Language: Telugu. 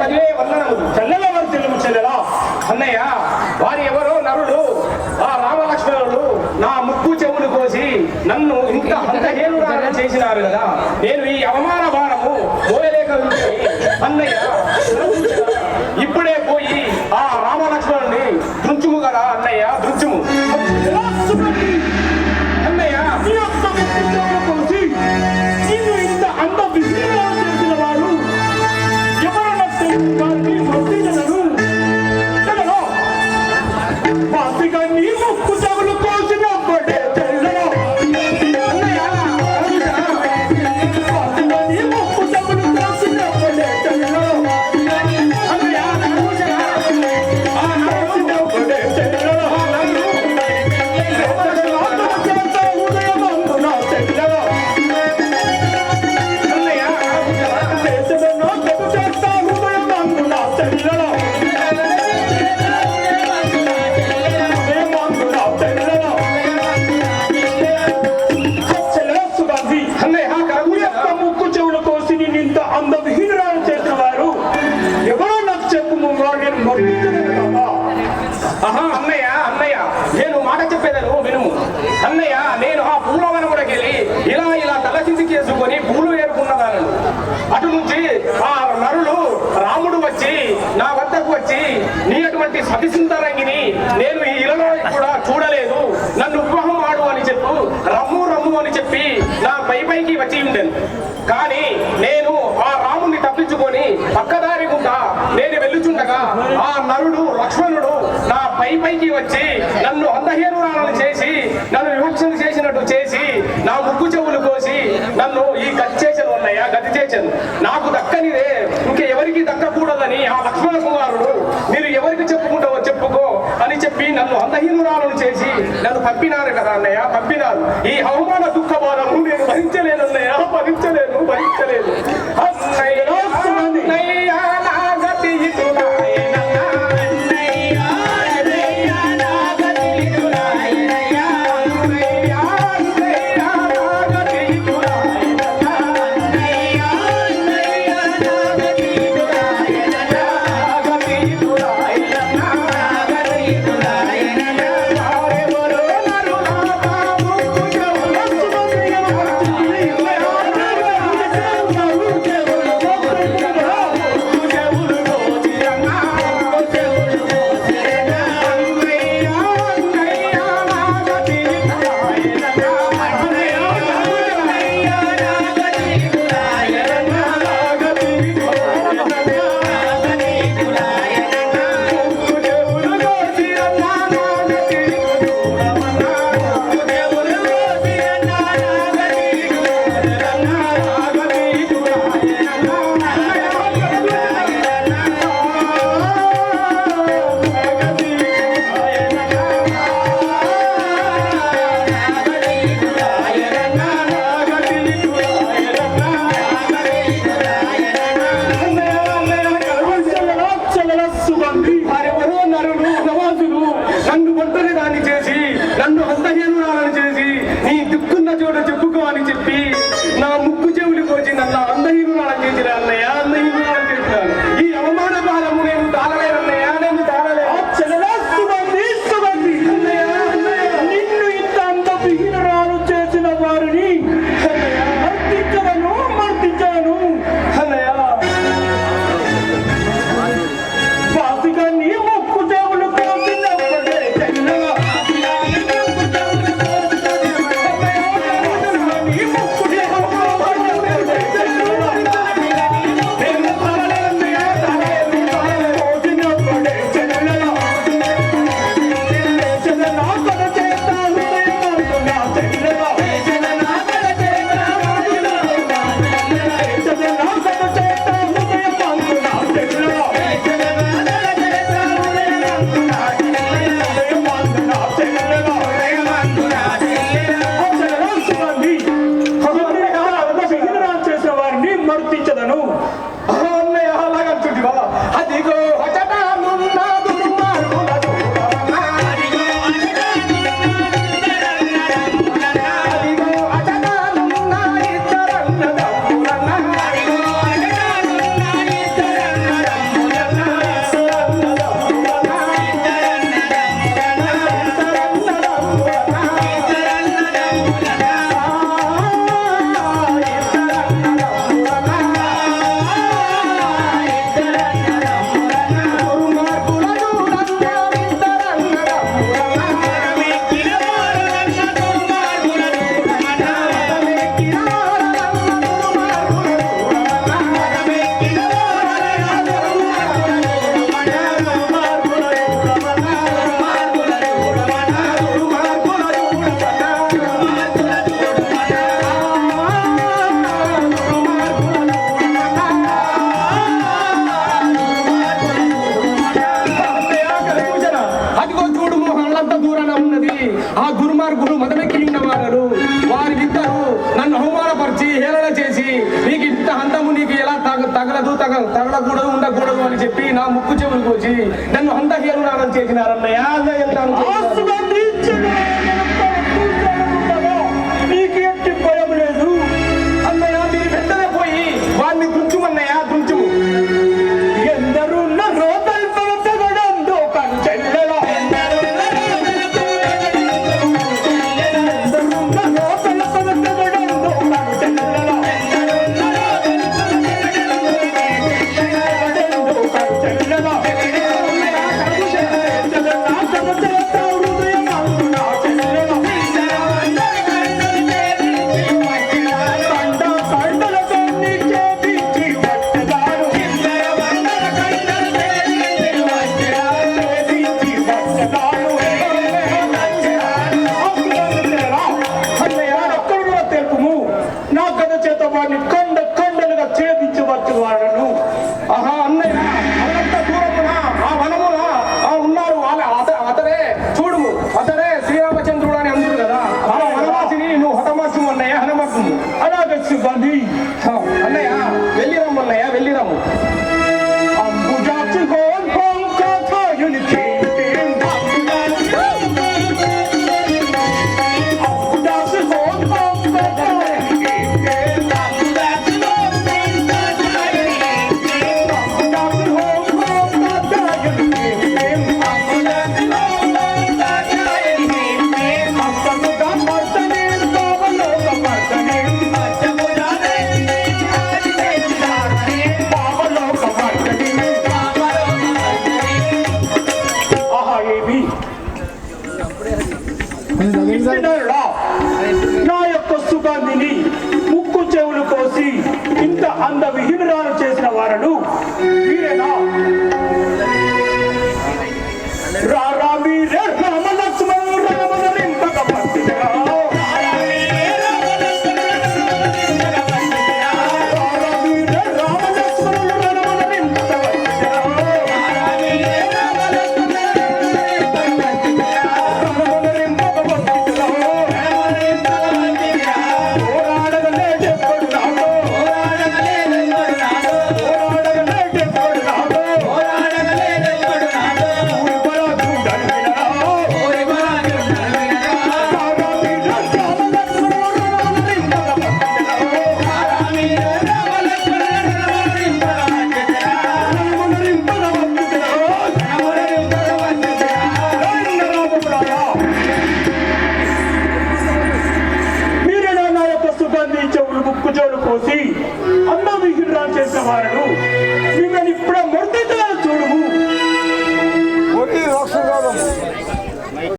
பதிலே வரலாம் செல்லல పాపిగా నీ ముక్కు ఇలా చేసుకొని పూలు అటు నుంచి ఆ నరులు రాముడు వచ్చి నా వద్దకు వచ్చి నీ అటువంటి సతిసింతరంగిని నేను ఈ ఇలలో కూడా చూడలేదు. నన్ను వివాహం ఆడు అని చెప్పు రమ్ము రమ్ము అని చెప్పి నా పై పైకి వచ్చి ఉండను. కానీ నేను ఉండగా ఆ నరుడు లక్ష్మణుడు నా పై పైకి వచ్చి నన్ను అందహీనురాలను చేసి నన్ను వివక్షలు చేసినట్టు చేసి నా ముగ్గు చెవులు కోసి నన్ను ఈ గతి చేశాను అన్నయ్య గతి చేశాను నాకు దక్కనిదే ఇంక ఎవరికి దక్కకూడదని ఆ లక్ష్మణ కుమారుడు మీరు ఎవరికి చెప్పుకుంటావో చెప్పుకో అని చెప్పి నన్ను అందహీనురాలను చేసి నన్ను పంపినారు కదా అన్నయ్య పంపినారు. ఈ అవమాన దుఃఖ బాధము నేను భరించలేను అన్నయ్య భరించలేను భరించలేను. துடாய் ஒரு తగ తగలదు తగ తగలకూడదు ఉండకూడదు అని చెప్పి నా ముక్కు చెవులకు వచ్చి నన్ను అంత చేసినారన్నయ్య. నాగం చేసినారు. করতে করতে the